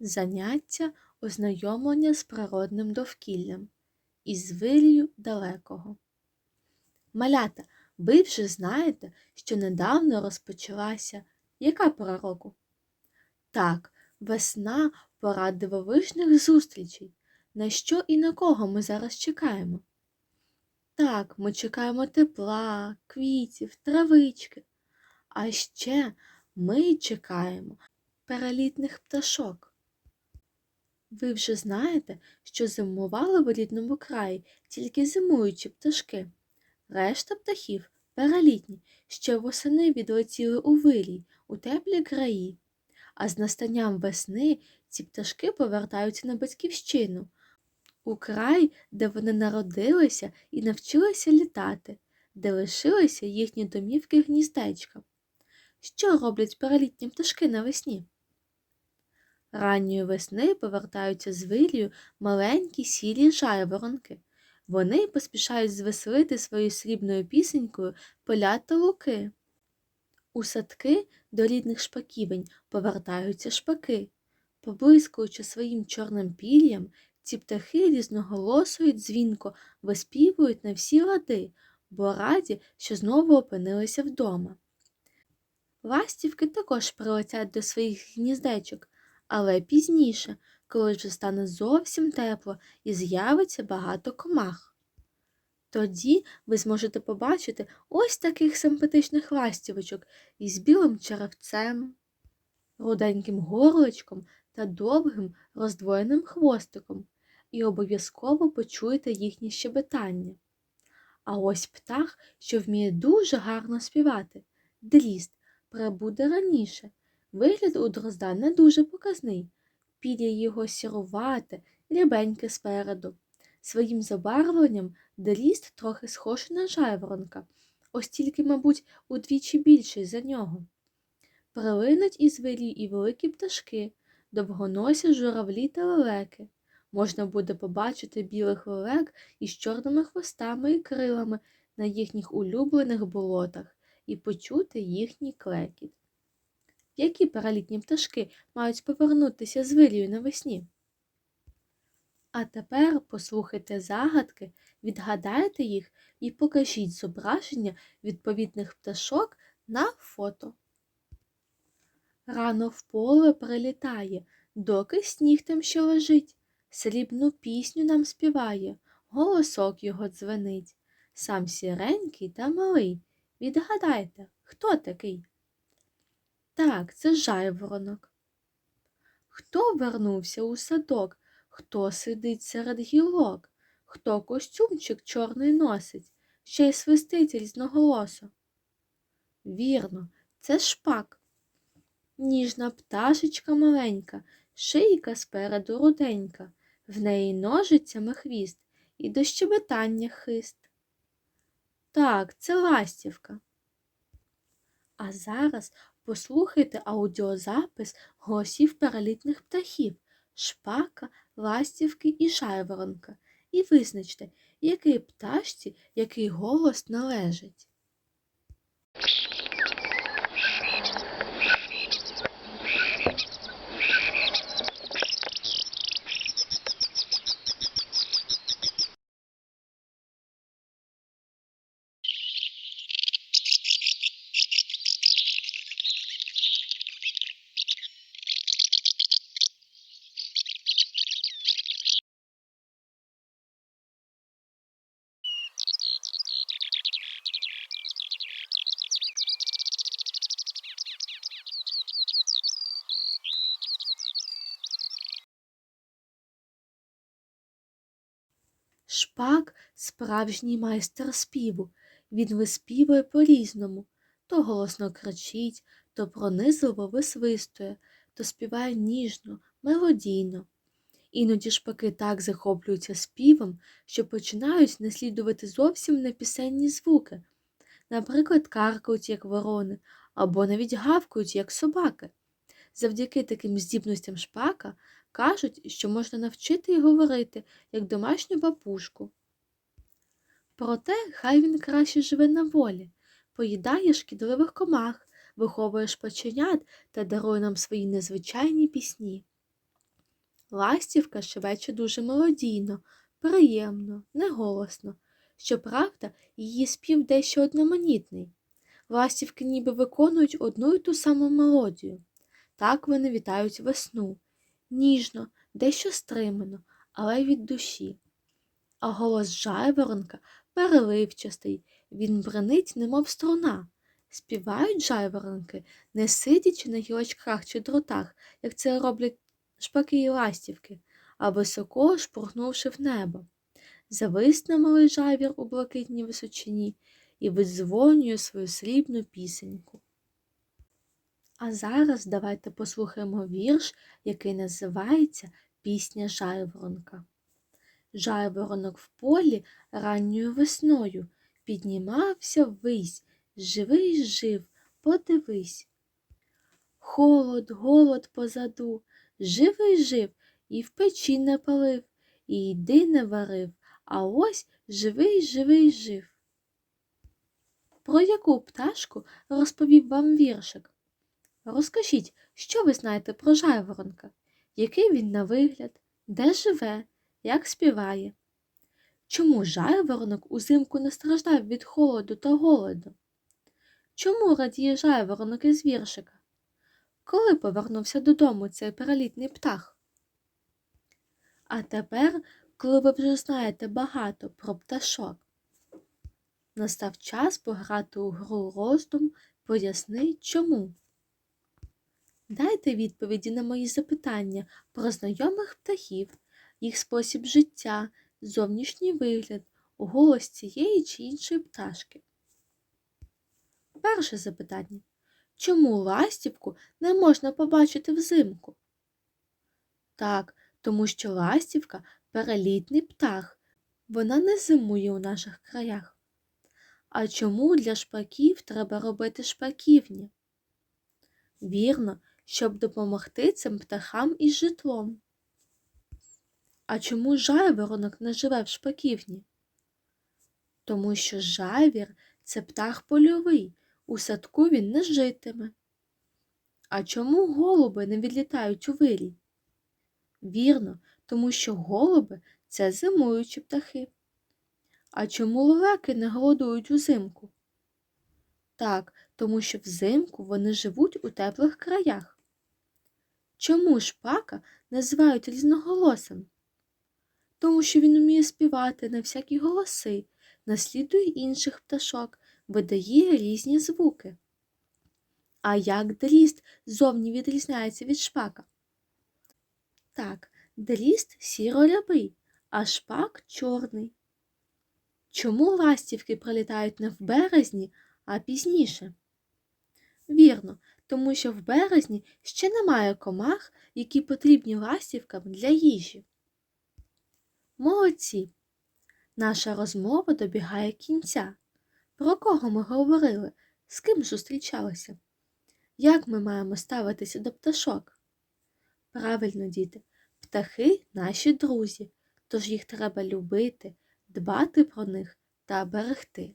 Заняття ознайомлення з природним довкіллям і звирію далекого. Малята, ви вже знаєте, що недавно розпочалася яка пора року? Так, весна пора дивовижних зустрічей. На що і на кого ми зараз чекаємо? Так, ми чекаємо тепла, квітів, травички. А ще ми чекаємо перелітних пташок. Ви вже знаєте, що зимували в рідному краї тільки зимуючі пташки. Решта птахів перелітні, ще восени відлетіли у вирій, у теплі краї. А з настанням весни ці пташки повертаються на батьківщину, у край, де вони народилися і навчилися літати, де лишилися їхні домівки гніздечка. Що роблять перелітні пташки навесні? Ранньої весни повертаються з вирію маленькі сірі жайворонки. Вони поспішають звеселити своєю срібною пісенькою поля та луки. У садки до рідних шпаківень повертаються шпаки. Поблискуючи своїм чорним пір'ям, ці птахи різноголосо й дзвінко виспівують на всі лади, бо раді, що знову опинилися вдома. Ластівки також прилетять до своїх гніздечок, але пізніше, коли вже стане зовсім тепло і з'явиться багато комах. Тоді ви зможете побачити ось таких симпатичних ластівочок із білим черевцем, руденьким горличком та довгим роздвоєним хвостиком, і обов'язково почуєте їхнє щебетання. А ось птах, що вміє дуже гарно співати, дріст, прибуде раніше. Вигляд у дрозда не дуже показний, пір'я його сірувате, рябеньке спереду. Своїм забарвленням дріст трохи схожий на жайворонка, ось тільки, мабуть, удвічі більший за нього. Прилинуть із вирій і великі пташки, довгоносі журавлі та лелеки. Можна буде побачити білих лелек із чорними хвостами і крилами на їхніх улюблених болотах і почути їхній клекіт. Які перелітні пташки мають повернутися з вирію навесні? А тепер послухайте загадки, відгадайте їх і покажіть зображення відповідних пташок на фото. Рано в поле прилітає, доки сніг там ще лежить, срібну пісню нам співає, голосок його дзвенить. Сам сіренький та малий. Відгадайте, хто такий? Так, це жайворонок. Хто вернувся у садок? Хто сидить серед гілок? Хто костюмчик чорний носить, ще й свистить різноголосо? Вірно, це шпак. Ніжна пташечка маленька, шийка спереду руденька, в неї ножицями хвіст і до щебетання хист. Так, це ластівка. А зараз послухайте аудіозапис голосів перелітних птахів шпака, ластівки і шайворонка, і визначте, який пташці який голос належить. Шпак справжній майстер співу. Він виспівує по-різному. То голосно кричить, то пронизливо висвистує, то співає ніжно, мелодійно. Іноді шпаки так захоплюються співом, що починають наслідувати зовсім непісенні звуки, наприклад, каркають, як ворони, або навіть гавкають, як собаки. Завдяки таким здібностям шпака кажуть, що можна навчити й говорити, як домашню бабушку. Проте хай він краще живе на волі, поїдає шкідливих комах, виховує шпаченят та дарує нам свої незвичайні пісні. Ластівка швече дуже мелодійно, приємно, неголосно. Щоправда, її спів дещо одноманітний. Ластівки ніби виконують одну й ту саму мелодію. Так вони вітають весну, ніжно, дещо стримано, але й від душі. А голос жайворонка переливчастий, він бренить, немов струна. Співають жайворонки, не сидячи на гілочках чи дротах, як це роблять шпаки і ластівки, а високо шпургнувши в небо. Зависне малий жайвір у блакитній височині і видзвонює свою срібну пісеньку. А зараз давайте послухаємо вірш, який називається Пісня жайворонка. Жайворонок в полі ранньою весною піднімався ввись, живий жив, подивись. Холод, голод позаду, живий жив, і в печі не палив, і їди не варив, а ось живий, живий жив. Про яку пташку розповів вам віршик? Розкажіть, що ви знаєте про жайворонка? Який він на вигляд, де живе, як співає? Чому жайворонок узимку не страждав від холоду та голоду? Чому радіє жайворонок із віршика? Коли повернувся додому цей перелітний птах? А тепер, коли ви вже знаєте багато про пташок, настав час пограти у гру роздум, поясни чому. Дайте відповіді на мої запитання про знайомих птахів, їх спосіб життя, зовнішній вигляд, голос цієї чи іншої пташки. Перше запитання. Чому ластівку не можна побачити взимку? Так, тому що ластівка перелітний птах. Вона не зимує у наших краях. А чому для шпаків треба робити шпаківні? Вірно, щоб допомогти цим птахам із житлом. А чому жайворонок не живе в шпаківні? Тому що жайвір це птах польовий, у садку він не житиме. А чому голуби не відлітають у вирій? Вірно, тому що голуби це зимуючі птахи. А чому лелеки не голодують узимку? Так, тому що взимку вони живуть у теплих краях. Чому шпака називають різноголосим? Тому що він уміє співати на всякі голоси, наслідує інших пташок, видає різні звуки. А як дріст зовні відрізняється від шпака? Так, дріст сіро-рябий, а шпак чорний. Чому ластівки прилітають не в березні, а пізніше? Вірно, тому що в березні ще немає комах, які потрібні ластівкам для їжі. Молодці! Наша розмова добігає кінця. Про кого ми говорили? З ким зустрічалися? Як ми маємо ставитися до пташок? Правильно, діти, птахи наші друзі, тож їх треба любити, дбати про них та берегти.